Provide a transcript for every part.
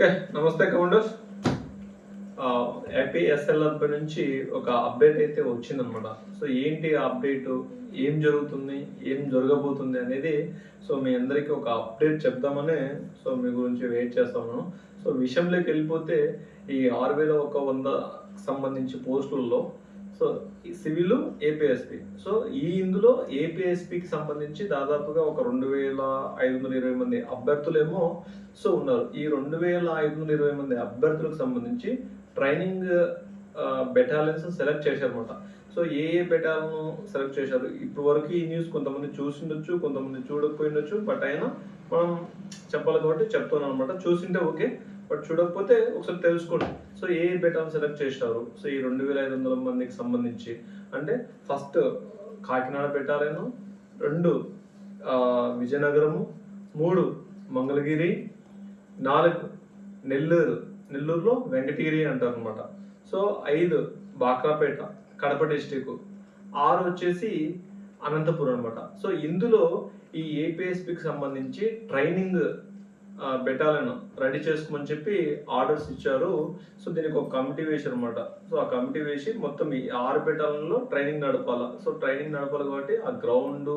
Okay నమస్తే commanders ఏపీఎస్ఎల్ఆర్ నుంచి ఒక అప్డేట్ అయితే వచ్చిందనమాట. సో ఏంటి ఆ అప్డేట్? ఏం జరుగుతుంది? ఏం జరగబోతుంది అనేది సో మీ అందరికీ ఒక అప్డేట్ చెప్దామనే సో మీ గురించి వెయిట్ చేస్తాను సో విషయంలోకి వెళ్ళిపోతే ఈ ఆరు వేల ఒక వంద సంబంధించి పోస్టుల్లో సో ఈ సివిల్ ఏపీఎస్పి సో ఈ ఇందులో ఏపీఎస్పికి సంబంధించి దాదాపుగా ఒక రెండు వేల ఐదు వందల ఇరవై మంది అభ్యర్థులేమో సో ఉన్నారు. ఈ రెండు వేల ఐదు వందల ఇరవై మంది అభ్యర్థులకు సంబంధించి ట్రైనింగ్ బెటాలియన్స్ సెలెక్ట్ చేశారనమాట సో ఏ ఏ బెటాలను సెలెక్ట్ చేశారు? ఇప్పటి వరకు ఈ న్యూస్ కొంతమంది చూసిండొచ్చు కొంతమంది చూడకపోయిండొచ్చు బట్ అయినా మనం చెప్పాలి కాబట్టి చెప్తున్నాను అనమాట చూసింటే ఓకే. బట్ చూడకపోతే ఒకసారి తెలుసుకోండి. సో ఏ బెటాన్ సెలెక్ట్ చేశారు సో ఈ రెండు వేల ఐదు వందల మందికి సంబంధించి. అంటే ఫస్ట్ కాకినాడ బెటాలను రెండు విజయనగరము మూడు మంగళగిరి నాలుగు నెల్లూరు. నెల్లూరులో వెంకటగిరి అంటారు అనమాట సో ఐదు బాక్రాపేట కడప డిస్టిక్ ఆరు వచ్చేసి అనంతపురం అనమాట సో ఇందులో ఈ ఏపీఎస్పికి సంబంధించి ట్రైనింగ్ బెటాలను రెడీ చేసుకోమని చెప్పి ఆర్డర్స్ ఇచ్చారు. సో దీనికి ఒక కమిటీ వేశారు అనమాట సో ఆ కమిటీ వేసి మొత్తం ఈ ఆరు బెటాలియన్లో ట్రైనింగ్ నడపాల. సో ట్రైనింగ్ నడపాలి కాబట్టి ఆ గ్రౌండ్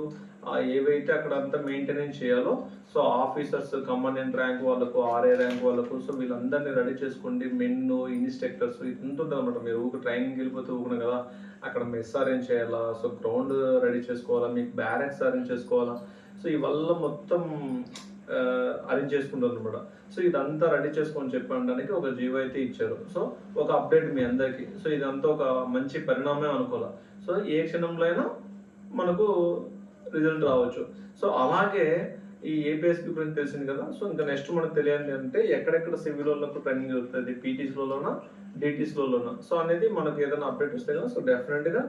ఏవైతే అక్కడ అంతా మెయింటెనెన్స్ చేయాలో సో ఆఫీసర్స్ కమాండెంట్ ర్యాంక్ వాళ్ళకు ఆర్ఏ ర్యాంక్ వాళ్ళకు సో వీళ్ళందరినీ రెడీ చేసుకోండి. మెన్ ఇన్స్ట్రక్టర్స్ ఇంత ఉంటుంది అనమాట మీరు ఊరికి ట్రైనింగ్ వెళ్ళిపోతే ఊకునే కదా. అక్కడ మెస్ అరేంజ్ చేయాలా? సో గ్రౌండ్ రెడీ చేసుకోవాలా? మీకు బ్యారెక్స్ అరేంజ్ చేసుకోవాలా? సో ఇవల్ల మొత్తం అరేంజ్ చేసుకుంటారు అనమాట సో ఇదంతా రెడీ చేసుకొని చెప్పడానికి ఒక జీవో అయితే ఇచ్చారు. సో ఒక అప్డేట్ మీ అందరికీ. సో ఇదంతా ఒక మంచి పరిణామమే అనుకోవాలి? సో ఏ క్షణంలో అయినా మనకు రిజల్ట్ రావచ్చు. సో అలాగే ఈ ఏపీఎస్పీ గురించి తెలిసింది కదా? సో ఇంకా నెక్స్ట్ మనకు తెలియాలి అంటే ఎక్కడెక్కడ సివిల్ వాళ్ళకు ట్రైనింగ్ జరుగుతుంది పీటీసీలలోనా డిటీసీలోనా సో అనేది మనకు ఏదైనా అప్డేట్ వస్తే కదా సో డెఫినెట్గా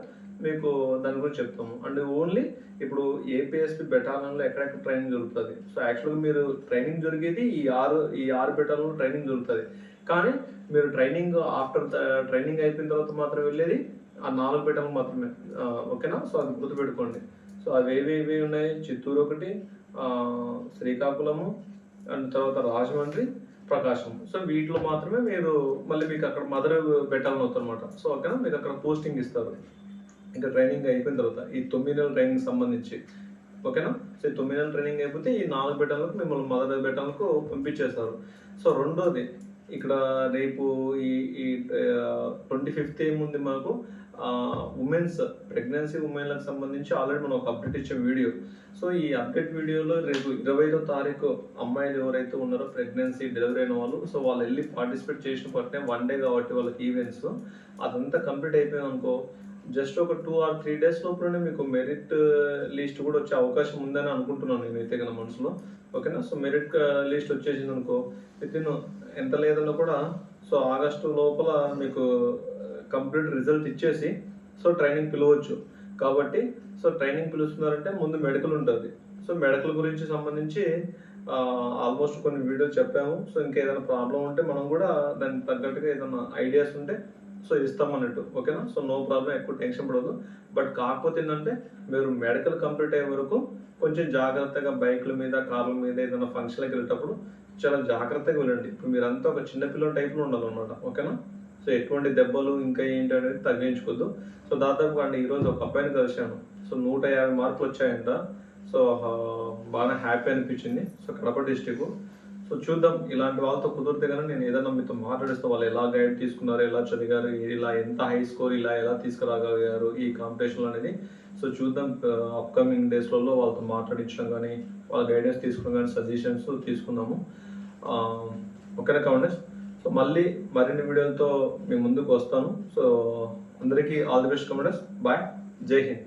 మీకు దాని గురించి చెప్తాము. అండ్ ఓన్లీ ఇప్పుడు ఏపీఎస్పి బెటాలియన్లో ఎక్కడెక్కడ ట్రైనింగ్ జరుగుతుంది? సో యాక్చువల్గా మీరు ట్రైనింగ్ జరిగేది ఈ ఆరు ఈ ఆరు బెటాలియన్లో ట్రైనింగ్ జరుగుతుంది. కానీ మీరు ట్రైనింగ్ ఆఫ్టర్ ట్రైనింగ్ అయిపోయిన తర్వాత మాత్రం వెళ్ళేది ఆ నాలుగు బెటాలియన్ మాత్రమే. ఓకేనా? సో అది గుర్తుపెట్టుకోండి. సో అవి ఏవేవి ఉన్నాయి? చిత్తూరు ఒకటి శ్రీకాకుళము అండ్ తర్వాత రాజమండ్రి ప్రకాశం. సో వీటిలో మాత్రమే మీరు మళ్ళీ మీకు అక్కడ మదర్ పెట్టాలని అవుతుందన్నమాట సో అక్కడ మీకు అక్కడ పోస్టింగ్ ఇస్తారు. ఇంకా ట్రైనింగ్ అయిపోయిన తర్వాత ఈ తొమ్మిది నెలల ట్రైనింగ్ సంబంధించి ఓకేనా? సో ఈ తొమ్మిది నెలల ట్రైనింగ్ అయిపోతే ఈ నాలుగు బెటాలకు మిమ్మల్ని మదర్ బెటాలకు పంపించేస్తారు. సో రెండోది ఇక్కడ రేపు ఈ ఈ ట్వంటీ ఫిఫ్త్ ఏముంది మాకు? ఉమెన్స్ ప్రెగ్నెన్సీ ఉమెన్లకు సంబంధించి ఆల్రెడీ మనం ఒక అప్డేట్ ఇచ్చే వీడియో సో ఈ అప్డేట్ వీడియోలో రేపు ఇరవై ఐదో తారీఖు అమ్మాయిలు ఎవరైతే ఉన్నారో ప్రెగ్నెన్సీ డెలివరీ అయిన వాళ్ళు సో వాళ్ళు వెళ్ళి పార్టిసిపేట్ చేసిన పట్టే వన్ డే కాబట్టి వాళ్ళకి ఈవెంట్స్ అదంతా కంప్లీట్ అయిపోయింది అనుకో జస్ట్ ఒక టూ ఆర్ త్రీ డేస్ లోపలనే మీకు మెరిట్ లిస్ట్ uh, కూడా వచ్చే అవకాశం ఉందని అనుకుంటున్నాను నేను అయితే కదా మనసులో. ఓకేనా? సో మెరిట్ లిస్ట్ uh, వచ్చేసింది అనుకో విత్ ఇన్ ఎంత లేదన్నా కూడా సో ఆగస్టు లోపల మీకు uh, కంప్లీట్ రిజల్ట్ ఇచ్చేసి సో ట్రైనింగ్ పిలవచ్చు. కాబట్టి సో ట్రైనింగ్ పిలుస్తున్నారంటే ముందు మెడికల్ ఉంటుంది. సో మెడికల్ గురించి సంబంధించి ఆల్మోస్ట్ కొన్ని వీడియోలు చెప్పాము. సో ఇంకా ఏదైనా ప్రాబ్లం ఉంటే మనం కూడా దానికి తగ్గట్టుగా ఏదైనా ఐడియాస్ ఉంటే సో ఇస్తామన్నట్టు ఓకేనా? సో నో ప్రాబ్లం ఎక్కువ టెన్షన్ పడదు బట్ కాకపోతే ఏంటంటే మీరు మెడికల్ కంప్లీట్ అయ్యే వరకు కొంచెం జాగ్రత్తగా బైకుల మీద కార్ల మీద ఏదైనా ఫంక్షన్కి వెళ్ళేటప్పుడు చాలా జాగ్రత్తగా వెళ్ళండి. ఇప్పుడు మీరంతా ఒక చిన్న పిల్లల టైప్లో ఉండాలన్నమాట ఓకేనా? సో ఎటువంటి దెబ్బలు ఇంకా ఏంటి అనేది తగ్గించుకోవద్దు. సో దాదాపు అండి ఈరోజు ఒక అబ్బాయిని కలిశాను. సో నూట యాభై మార్కులు వచ్చాయంట. సో బాగా హ్యాపీ అనిపించింది. సో కడప డిస్టిక్ సో చూద్దాం. ఇలాంటి వాళ్ళతో కుదిరితే కానీ నేను ఏదైనా మీతో మాట్లాడిస్తే వాళ్ళు ఎలా గైడ్ తీసుకున్నారు ఎలా చదివారు ఇలా ఎంత హై స్కోర్ ఇలా ఎలా తీసుకురాగలిగారు ఈ కాంపిటీషన్ అనేది. సో చూద్దాం. Uh, అప్కమింగ్ డేస్లలో వాళ్ళతో మాట్లాడించడం కానీ వాళ్ళ గైడెన్స్ తీసుకోవడం కానీ సజెషన్స్ తీసుకుందాము. Um, ఓకేనా కమండెస్ సో మళ్ళీ మరిన్ని వీడియోలతో మీ ముందుకు వస్తాను. సో అందరికీ all the best commandos bye జై హింద్.